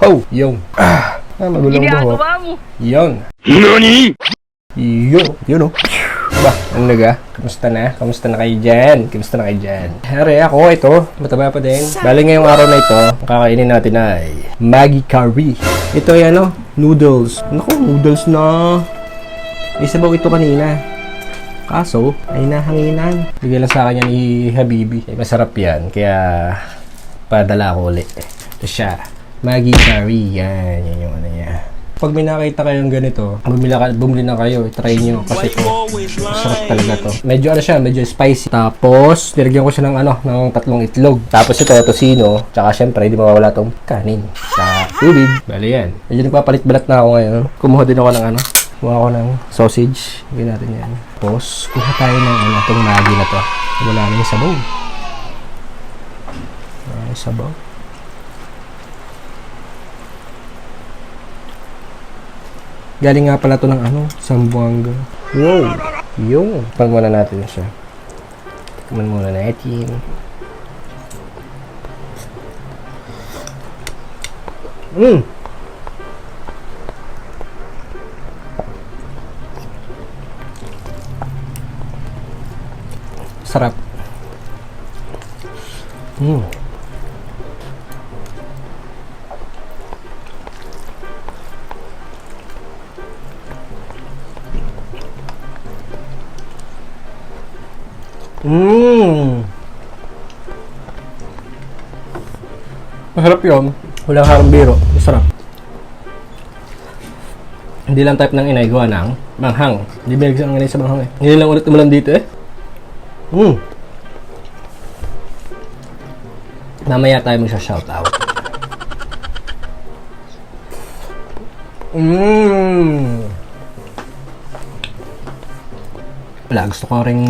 Oh, yung. Ah, ah magulong buhok. Ginagawa mo. Yun. NANI?! Yun. Yun oh. Ba, ano naga? Kamusta na? Kamusta na kayo dyan? Kamusta na kayo dyan? Hari, ako ito. Mataba pa din. Bali ngayong araw na ito, ang kakainin natin ay Maggi Curry. Ito ay ano? Noodles. Naku, noodles na. Isabaw ito kanina. Kaso, ay nahanginan. Bigyan lang sa akin yan ni Habibi. Eh, masarap yan. Kaya, padala ko ulit. Ito siya. Maggi Curry. Yan. Yan yung ano niya. Pag may nakita kayong ganito, bumili, ka, bumili na kayo, try nyo. Kasi ito, masarap talaga to. Medyo ano siya, medyo spicy. Tapos, nilagyan ko siya ng ano, ng tatlong itlog. Tapos ito, tosino. Tsaka syempre, hindi mawawala tong kanin. Sa tubig. Bali yan. Medyo nagpapalit-balat na ako ngayon. Kumuha din ako ng ano, kumuha ako ng sausage. Gawin natin yan. Tapos, kuha tayo ng ano, itong Maggi na to. Wala na yung sabaw. Wala yung sabaw. Galing nga pala to ng ano, Sambuanga. Wow! Yung, pan muna natin siya. Tikman muna natin. Mmm! Sarap. Mmm. Masarap yun. Walang harang biro. Masarap. Hindi lang type ng inay gawa ng manghang. Hindi binigyan ang inay sa manghang eh. Hindi lang ulit umulan dito eh. Mmm. Mamaya tayo magsha-shoutout. Mmm. Wala, gusto ko ring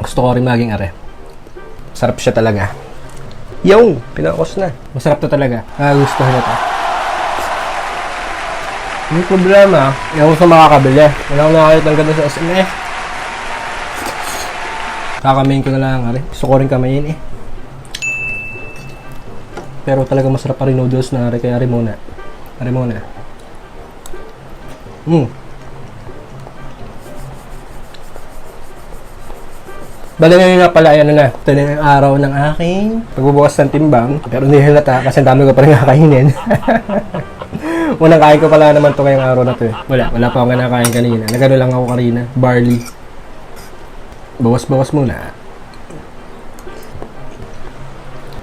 gusto ko rin maging are. Sarap siya talaga. Yung, pinakos na. Masarap to talaga. Ah, gusto ko na to. May problema. Yung sa makakabili. Wala akong nakakita ng ganda sa SM eh. Kakamain ko na lang, are. Gusto ko rin kamayin eh. Pero talaga masarap pa rin noodles na are. Kaya are muna. Are muna. Hmm. Bala ngayon nga pala, ano na, ito na yung araw ng aking pagbubukas ng timbang. Pero hindi halata kasi ang dami ko pa rin kakainin. Unang kain ko pala naman to ngayong araw na to eh. Wala, wala pa akong nakain kanina. Nagano lang ako kanina, barley. Bawas-bawas muna.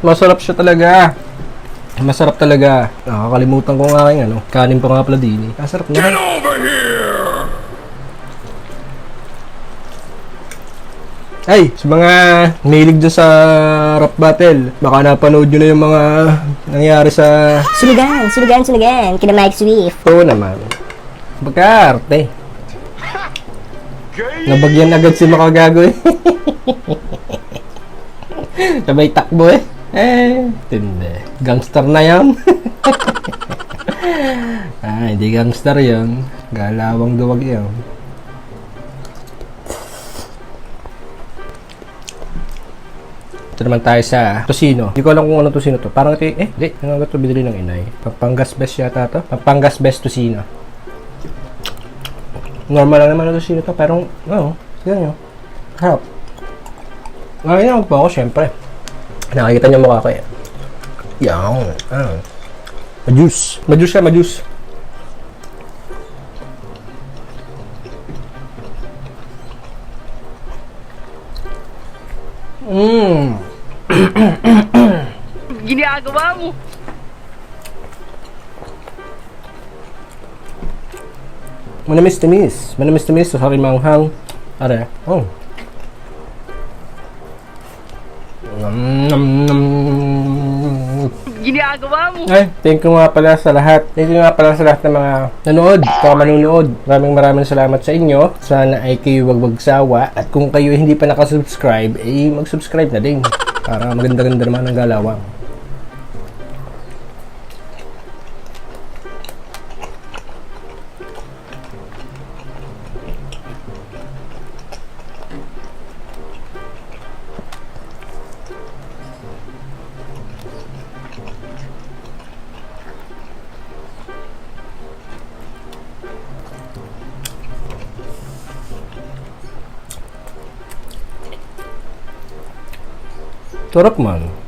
Masarap siya talaga. Masarap talaga. Nakakalimutan ko nga aking ano. Kanin pa nga pala din eh. Masarap niya. Ay, sa mga nilig dyan sa rap battle, baka napanood nyo na yung mga nangyari sa... Sulugan, sulugan, sulugan. Kina Mike Swift. Oo naman. Pagkaarte. Nabagyan agad si makagago eh. Sabay takbo eh. Eh, tindi. Gangster na yan. ah, hindi gangster yon. Galawang duwag yan. Ito naman tayo sa tosino. Hindi ko alam kung ano tosino to. Parang ito, eh, di. Ano ito binili ng inay? Pampangas best yata to. Pampangas best tosino. Normal lang naman ang tosino to. Pero, ano, yan yun. Harap. Ngayon ako po ako, syempre. Nakikita niyo mukha ko eh. Yan. Ah. Majus. Majus siya, majus. Mmm. Ginagawa mo. Manamis-tamis. Manamis-tamis sa harimanghang. Are. Oh. Nom, nom, nom. Ginagawa mo. Ay, thank you nga pala sa lahat. Thank you nga pala sa lahat ng mga nanood, mga manunood. Maraming maraming salamat sa inyo. Sana ay kayo wag magsawa. At kung kayo hindi pa nakasubscribe, eh mag-subscribe na din. Para maganda-ganda naman ang galawang. Sarap man.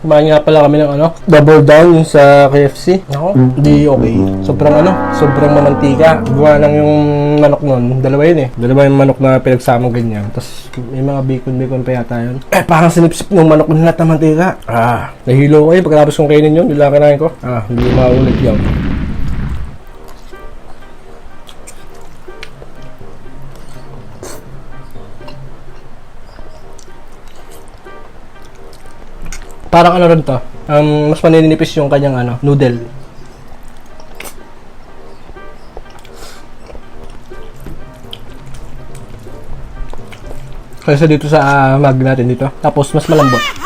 Kumain nga pala kami ng ano, double down yung sa KFC. Ako, hindi okay. Sobrang ano, sobrang mamantika. Gawa lang yung manok nun. Dalawa yun eh. Dalawa yung manok na pinagsamang ganyan. Tapos may mga bacon-bacon pa yata yun. Eh, parang sinipsip ng manok ng lahat ng mantika. Ah, nahilo ko eh. Pagkatapos kong kainin yun, kinain ko. Ah, hindi maulit yun. Parang ano rin to. Um, mas maninipis yung kanyang ano, noodle. Kaysa dito sa ah, mag natin dito. Tapos mas malambot.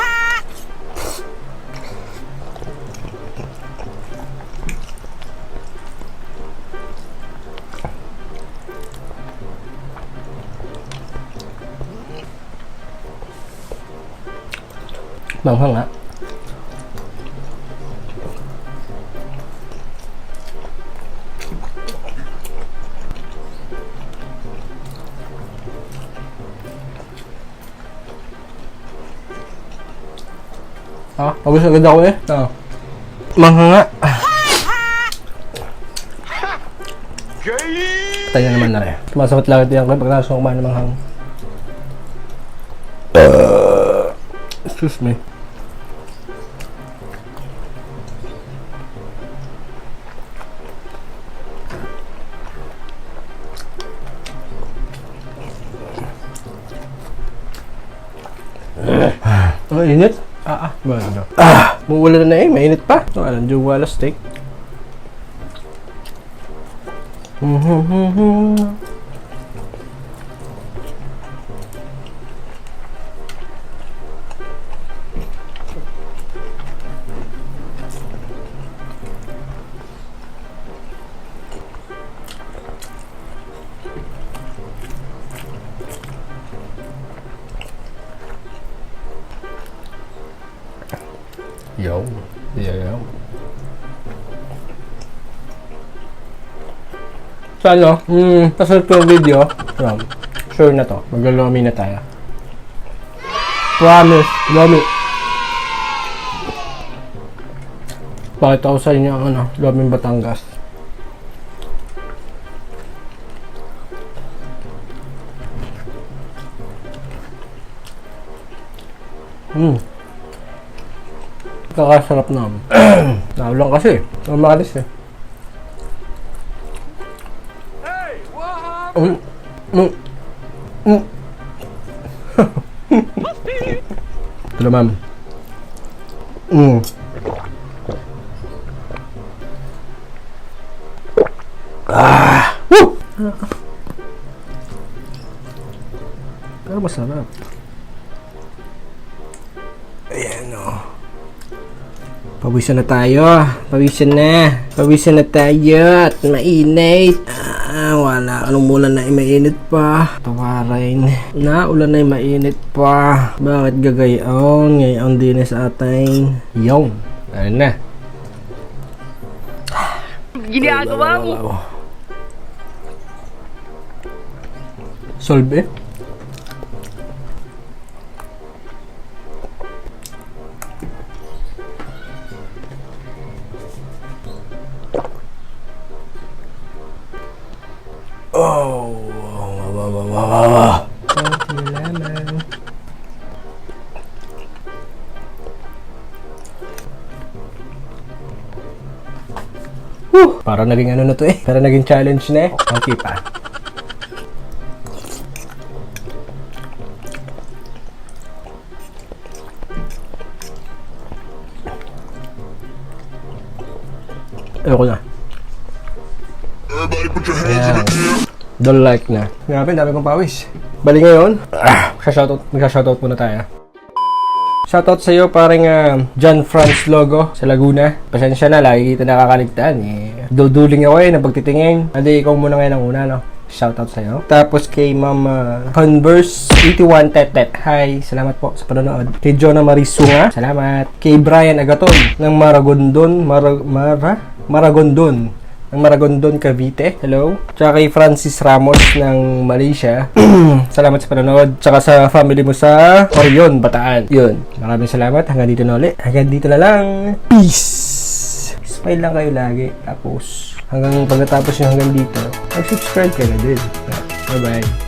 Manghang nga. Ah, pagos agad ako eh. Ah. Manghang nga. Tayo naman na rin. Sumasabat lang ito yan pag nasa kumain ng manghang. Excuse me. Init. Ah, ah. Ba, ano? Ah, mawala na eh. Mainit pa. Ito, alam, yung wala steak. Mhm. Yo. Yo, yo. So ano, hmm, kasunod video, um, sure na to, maglalomi na tayo. Promise, lomi. Pakita ko sa inyo ano, loming Batangas. Hmm. Kakasarap na. Naulang kasi. Ang makalis eh. Mm. Mm. Mm. Ito na ma'am. Mm. Ah! Woo! Pero masarap. Ayan o. Oh. Pawisan na tayo. Pawisan na. Pawisan na tayo. At mainit. Ah, wala. Anong mula na mainit pa? Tawarin. Na, ulan na mainit pa. Bakit gagayon? Ngayon din sa atin. Yung. Ano na? Ginagawa mo. Solve eh? Whew, Parang naging ano na to eh. Parang naging challenge na eh. Okay pa. Ayoko na. Everybody put your hands in the. Don't like na. Grabe, dami kong pawis. Bali ngayon, ah, shoutout, mag-shoutout muna tayo. Shoutout sa iyo parang ah, John Franz Logo sa Laguna. Pasensya na, lagi kita nakakaligtaan eh. Duduling ako eh, na pagtitingin. Hindi, ikaw muna ngayon ang una, no? Shoutout sa iyo. Tapos kay Ma'am ah, Converse 81 Tetet. Hi, salamat po sa panonood. Kay Jonah Marisunga, salamat. Kay Brian Agaton ng Maragondon, Mara, Mara, Maragondon ng Maragondon, Cavite. Hello. Tsaka kay Francis Ramos ng Malaysia. salamat sa panonood. Tsaka sa family mo sa Orion, Bataan. Yun. Maraming salamat. Hanggang dito na ulit. Hanggang dito na lang. Peace! Smile lang kayo lagi. Tapos, hanggang pagkatapos nyo hanggang dito, mag-subscribe kayo na din. Bye-bye.